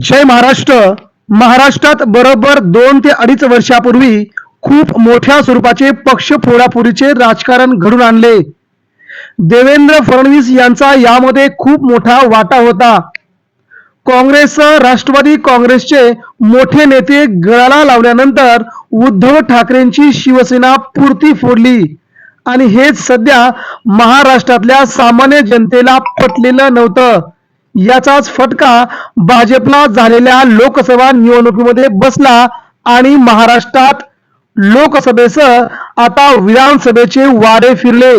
जय महाराष्ट्र. महाराष्ट्रात बरोबर दोन ते अडीच वर्षापूर्वी खूप मोठ्या स्वरूपाचे पक्ष फोडाफोडीचे राजकारण घडून आणले. देवेंद्र फडणवीस यांचा यामध्ये खूप मोठा वाटा होता. काँग्रेस राष्ट्रवादी काँग्रेसचे मोठे नेते गळाला लावल्यानंतर उद्धव ठाकरेंची शिवसेना पुरती फोडली. आणि हेच सध्या महाराष्ट्रातल्या सामान्य जनतेला पटलेलं नव्हतं. याचाच फटका भाजपला झालेल्या लोकसभा निवडणुकीमध्ये बसला आणि महाराष्ट्रात लोकसभेसह आता विधानसभेचे वारे फिरले.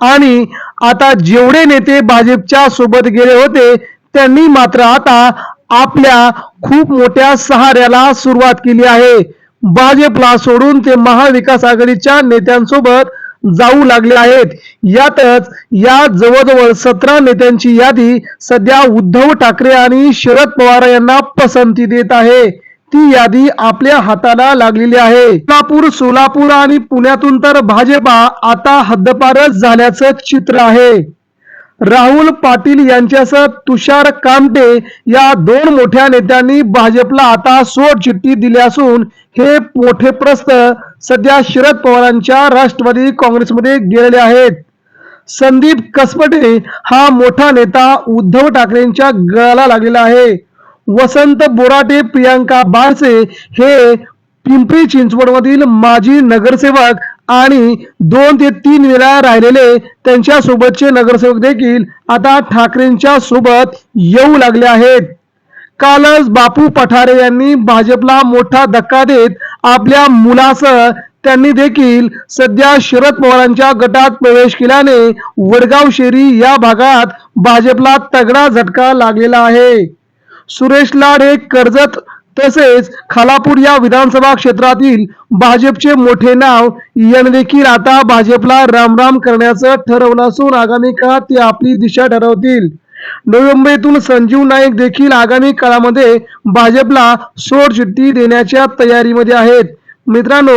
आणि आता जेवढे नेते भाजपच्या सोबत गेले होते त्यांनी मात्र आता आपल्या खूप मोठ्या सहाऱ्याला सुरुवात केली आहे. भाजपला सोडून ते महाविकास आघाडीच्या नेत्यांसोबत जाऊ लागले आहेत. यातच या जवळजवळ सतरा नेत्यांची यादी सध्या उद्धव ठाकरे आणि शरद पवार यांना पसंती देत आहे. ती यादी आपल्या हाताला लागलेली आहे. सोलापूर सोलापूर आणि पुण्यातून तर भाजपा आता हद्दपारच झाल्याचं चित्र आहे. राहुल पाटील यांच्यासह तुषार कामटे या दोन मोठ्या नेत्यांनी भाजपला आता सोड चिठ्ठी दिली असून हे मोठे प्रस्त सध्या शरद पवारांच्या राष्ट्रवादी काँग्रेसमध्ये गेलेले आहेत. संदीप कसपटे हा मोठा नेता उद्धव ठाकरेंच्या गळाला लागलेला आहे. वसंत बोराटे प्रियांका बारसे हे पिंपरी चिंचवडमधील माजी नगरसेवक आणि दोन ते तीन वेळा राहिलेले त्यांच्या सोबतचे नगरसेवक देखील आता ठाकरेंच्या सोबत येऊ लागले आहेत. कालच बापू पठारे यांनी भाजपला मोठा धक्का देत आपल्या मुलासह त्यांनी देखील सध्या शरद पवारांच्या गटात प्रवेश केल्याने वडगाव शेरी या भागात भाजपला तगडा झटका लागलेला आहे. सुरेश लाड हे कर्जत तसेच खालापूर या विधानसभा क्षेत्रातील भाजपचे मोठे नाव यांनी देखील आता भाजपला रामराम करण्याचं ठरवलं असून आगामी काळात ते आपली दिशा ठरवतील. नोव्हेंबरतून संजीव नाईक देखील आगामी काळामध्ये भाजपला सोड देण्याच्या तयारीमध्ये आहेत. मित्रांनो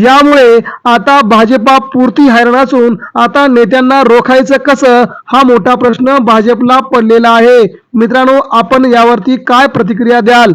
यामुळे आता भाजपा पुरती हैराण असून आता नेत्यांना रोखायचं कसं हा मोठा प्रश्न भाजपला पडलेला आहे. मित्रांनो आपण यावरती काय प्रतिक्रिया द्याल?